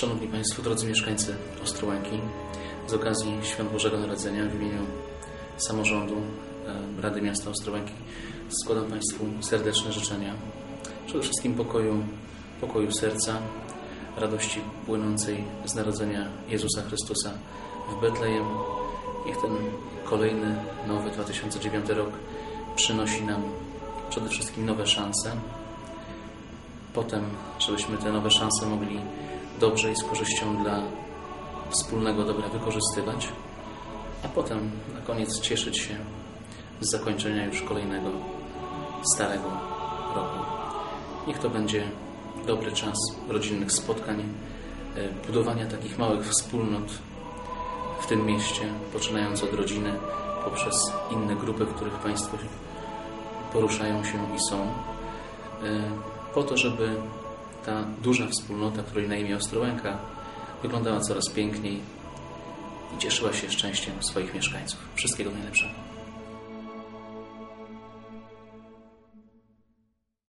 Szanowni Państwo, drodzy mieszkańcy Ostrołęki, z okazji Świąt Bożego Narodzenia w imieniu samorządu e, Rady Miasta Ostrołęki składam Państwu serdeczne życzenia. Przede wszystkim pokoju, pokoju serca, radości płynącej z narodzenia Jezusa Chrystusa w Betlejem. Niech ten kolejny, nowy 2009 rok przynosi nam przede wszystkim nowe szanse, potem, żebyśmy te nowe szanse mogli dobrze i z korzyścią dla wspólnego dobra wykorzystywać, a potem na koniec cieszyć się z zakończenia już kolejnego starego roku. Niech to będzie dobry czas rodzinnych spotkań, e, budowania takich małych wspólnot w tym mieście, poczynając od rodziny, poprzez inne grupy, w których Państwo poruszają się i są, e, po to, żeby ta duża wspólnota, której na imię Ostrołęka, wyglądała coraz piękniej i cieszyła się szczęściem swoich mieszkańców. Wszystkiego najlepszego.